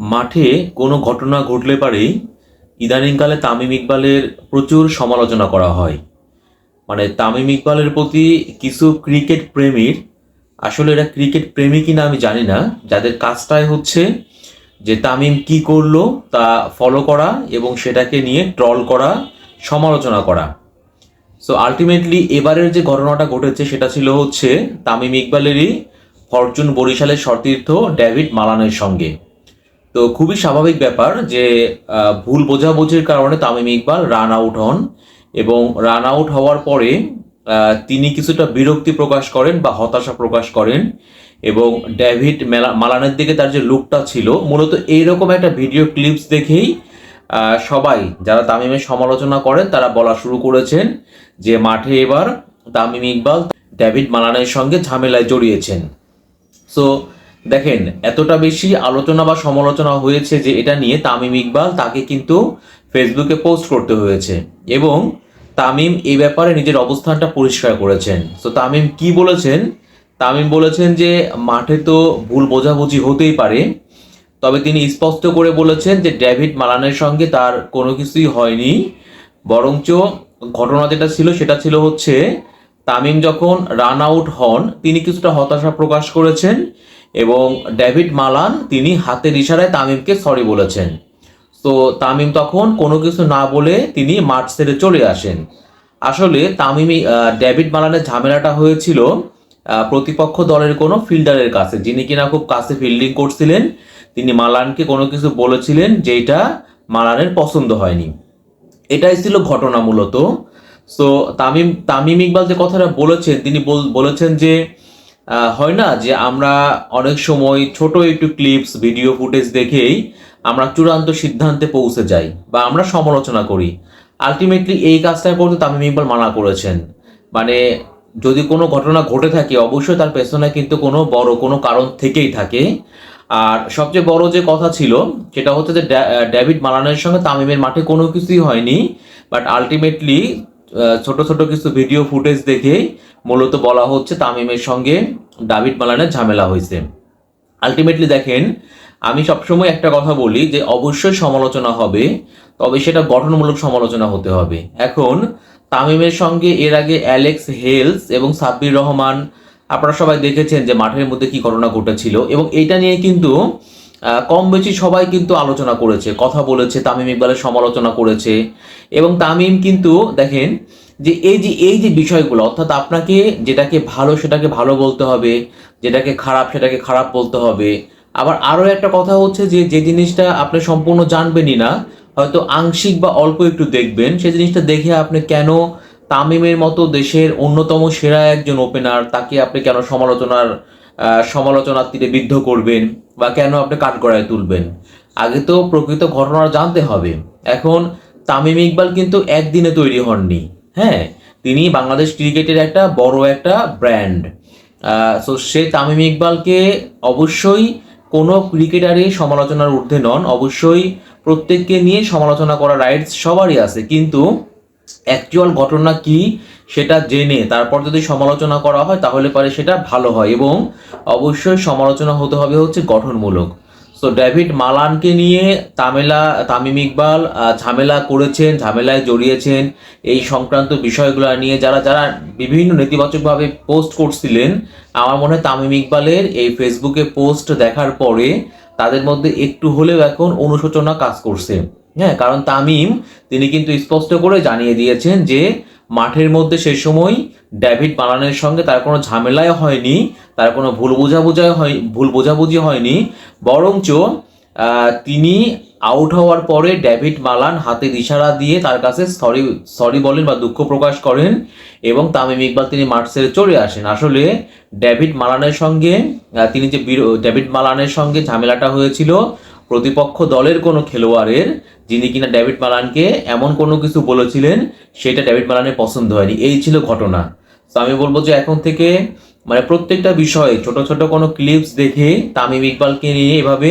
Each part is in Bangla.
মাঠে কোনো ঘটনা ঘটলে পারেই ইদানিংকালে তামিম ইকবালের প্রচুর সমালোচনা করা হয়। মানে তামিম ইকবালের প্রতি কিছু ক্রিকেট প্রেমীর, আসলে এটা ক্রিকেট প্রেমী কিনা আমি জানি না, যাদের কাজটাই হচ্ছে যে তামিম কি করল তা ফলো করা এবং সেটাকে নিয়ে ট্রল করা, সমালোচনা করা। সো আলটিমেটলি এবারের যে ঘটনাটা ঘটেছে সেটা ছিল হচ্ছে তামিম ইকবালেরই ফরচুন বরিশালের সতীর্থ ডেভিড মালানের সঙ্গে। তো খুবই স্বাভাবিক ব্যাপার যে ভুল বোঝাবুঝির কারণে তামিম ইকবাল রান আউট হন এবং রান আউট হওয়ার পরে তিনি কিছুটা বিরক্তি প্রকাশ করেন বা হতাশা প্রকাশ করেন এবং ডেভিড মেলা- মালানের দিকে তার যে লুকটা ছিল, মূলত এইরকম একটা ভিডিও ক্লিপস দেখেই সবাই যারা তামিমের সমালোচনা করেন তারা বলা শুরু করেছেন যে মাঠে এবার তামিম ইকবাল, ডেভিড মালানের সঙ্গে ঝামেলায় জড়িয়েছেন। সো দেখেন, এতটা বেশি আলোচনা বা সমালোচনা হয়েছে যে এটা নিয়ে তামিম ইকবাল তাকে কিন্তু ফেসবুকে পোস্ট করতে হয়েছে এবং তামিম এই ব্যাপারে নিজের অবস্থানটা পরিষ্কার করেছেন। সো তামিম কি বলেছেন? তামিম বলেছেন যে মাঠে তো ভুল বোঝাবুঝি হতেই পারে, তবে তিনি স্পষ্ট করে বলেছেন যে ডেভিড মালানের সঙ্গে তার কোনো কিছুই হয়নি, বরঞ্চ ঘটনা যেটা ছিল সেটা ছিল হচ্ছে তামিম যখন রান আউট হন, তিনি কিছুটা হতাশা প্রকাশ করেছেন এবং ডেভিড মালান তিনি হাতের ইশারায় তামিমকে সরি বলেছেন। তো তামিম তখন কোনো কিছু না বলে তিনি মাঠ ছেড়ে চলে আসেন। আসলে তামিম ডেভিড মালানের ঝামেলাটা হয়েছিল প্রতিপক্ষ দলের কোনো ফিল্ডারের কাছে। যিনি কিনা খুব কাছে ফিল্ডিং করছিলেন, তিনি মালানকে কোনো কিছু বলেছিলেন যেটা মালানের পছন্দ হয়নি। এটাই ছিল ঘটনা মূলত। সো তামিম তামিম ইকবাল যে কথাটা বলেছেন, তিনি বল- বলেছেন যে হয় না যে আমরা অনেক সময় ছোট একটু ক্লিপস ভিডিও ফুটেজ দেখেই আমরা চূড়ান্ত সিদ্ধান্তে পৌঁছে যাই বা আমরা সমালোচনা করি। আলটিমেটলি এই কাজটা করতে তামিম ইকবাল মানা করেছেন। মানে যদি কোনো ঘটনা ঘটে থাকে, অবশ্যই তার পেছনে কিন্তু কোনো বড়, কোনো কারণ থেকেই থাকে। আর সবচেয়ে বড় যে কথা ছিল, সেটা হচ্ছে যে ডেভিড মালানের সঙ্গে তামিমের মাঠে কোনো কিছুই হয়নি। বাট আলটিমেটলি ছোট ছোট কিছু ভিডিও ফুটেজ দেখে মূলত বলা হচ্ছে তামিমের সঙ্গে ডাভিড মালানের ঝামেলা হয়েছে। আলটিমেটলি দেখেন, আমি সবসময় একটা কথা বলি যে অবশ্যই সমালোচনা হবে, তবে সেটা গঠনমূলক সমালোচনা হতে হবে। এখন, তামিমের সঙ্গে এর আগে অ্যালেক্স হেলস এবং সাব্বির রহমান, আপনারা সবাই দেখেছেন যে মাঠের মধ্যে কি ঘটনা ঘটেছিল এবং এটা নিয়ে কিন্তু কম বেশি সবাই কিন্তু আলোচনা করেছে, কথা বলেছে, তামিম ইকবালের সমালোচনা করেছে এবং তামিম কিন্তু দেখেন যে এই যে এই যে বিষয়গুলো, অর্থাৎ আপনাকে যেটাকে ভালো সেটাকে ভালো বলতে হবে, যেটাকে খারাপ সেটাকে খারাপ বলতে হবে। আবার আরও একটা কথা হচ্ছে যে যে জিনিসটা আপনি সম্পূর্ণ জানবেনই না, হয়তো আংশিক বা অল্প একটু দেখবেন সেই জিনিসটা দেখে আপনি কেন তামিমের মতো দেশের অন্যতম সেরা একজন ওপেনার তাকে আপনি কেন সমালোচনার সমালোচনার তীরে বিদ্ধ করবেন বা কেন আপনি কাঠগড়ায় তুলবেন? আগে তো প্রকৃত ঘটনা জানতে হবে। এখন তামিম ইকবাল কিন্তু একদিনে তৈরি হননি। হ্যাঁ তিনি বাংলাদেশ ক্রিকেটের একটা বড় একটা ব্র্যান্ড সো সে তামিম ইকবালকে অবশ্যই কোনো ক্রিকেটারই সমালোচনার ঊর্ধ্বে নন। অবশ্যই প্রত্যেককে নিয়ে সমালোচনা করার রাইটস সবারই আছে। কিন্তু অ্যাকচুয়াল ঘটনা কি সেটা জেনে, তারপর যদি সমালোচনা করা হয় তাহলে পরে সেটা ভালো হয় এবং অবশ্যই সমালোচনা হতে হবে হচ্ছে গঠনমূলক। সো ডেভিড মালানকে নিয়ে তামেলা, তামিম ইকবাল ঝামেলা করেছেন, ঝামেলায় জড়িয়েছেন এই সংক্রান্ত বিষয়গুলো নিয়ে যারা যারা বিভিন্ন নেতিবাচকভাবে পোস্ট করছিলেন, আমার মনে হয় তামিম ইকবালের এই ফেসবুকে পোস্ট দেখার পরে তাদের মধ্যে একটু হলেও এখন অনুশোচনা কাজ করছে। হ্যাঁ কারণ তামিম, তিনি কিন্তু স্পষ্ট করে জানিয়ে দিয়েছেন যে মাঠের মধ্যে সে সময় ডেভিড মালানের সঙ্গে তার কোনো ঝামেলায় হয়নি, তার কোনো ভুল বোঝাবুঝাই হয়, ভুল বোঝাবুঝি হয়নি, বরঞ্চ তিনি আউট হওয়ার পরে ডেভিড মালান হাতে ইশারা দিয়ে তার কাছে সরি সরি বলেন বা দুঃখ প্রকাশ করেন এবং তামিম ইকবাল তিনি মাঠ ছেড়ে চলে আসেন। আসলে ডেভিড মালানের সঙ্গে তিনি যে ডেভিড মালানের সঙ্গে ঝামেলাটা হয়েছিল প্রতিপক্ষ দলের কোনো খেলোয়াড়ের, যিনি কিনা ডেভিড মালানকে এমন কোনো কিছু বলেছিলেন, সেটা ডেভিড মালানের পছন্দ হয়নি। এই ছিল ঘটনা। তো আমি বলব যে এখন থেকে মানে প্রত্যেকটা বিষয়ে ছোট ছোট কোনো ক্লিপস দেখে তামিম ইকবালকে নিয়ে এভাবে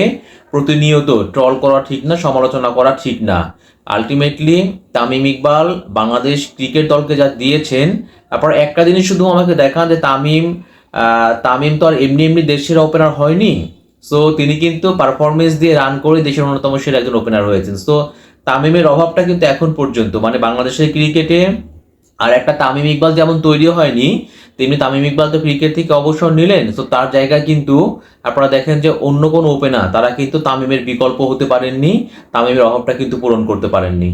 প্রতিনিয়ত ট্রল করা ঠিক না, সমালোচনা করা ঠিক না। আলটিমেটলি তামিম ইকবাল বাংলাদেশ ক্রিকেট দলকে যা দিয়েছেন, তারপর একটা জিনিস শুধু আমাকে দেখান যে তামিম তামিম তো আর এমনি এমনি দেশের ওপেনার হয়নি। সো তিনি কিন্তু পারফরমেন্স দিয়ে রান করে দেশের অন্যতম সেরা একজন ওপেনার হয়েছেন। সো তামিমের অভাবটা কিন্তু এখন পর্যন্ত মানে বাংলাদেশের ক্রিকেটে আর একটা তামিম ইকবাল যেমন তৈরি হয়নি, তেমনি তামিম ইকবাল তো ক্রিকেট থেকে অবসর নিলেন। তো তার জায়গায় কিন্তু আপনারা দেখেন যে অন্য কোনো ওপেনার তারা কিন্তু তামিমের বিকল্প হতে পারেননি, তামিমের অভাবটা কিন্তু পূরণ করতে পারেননি।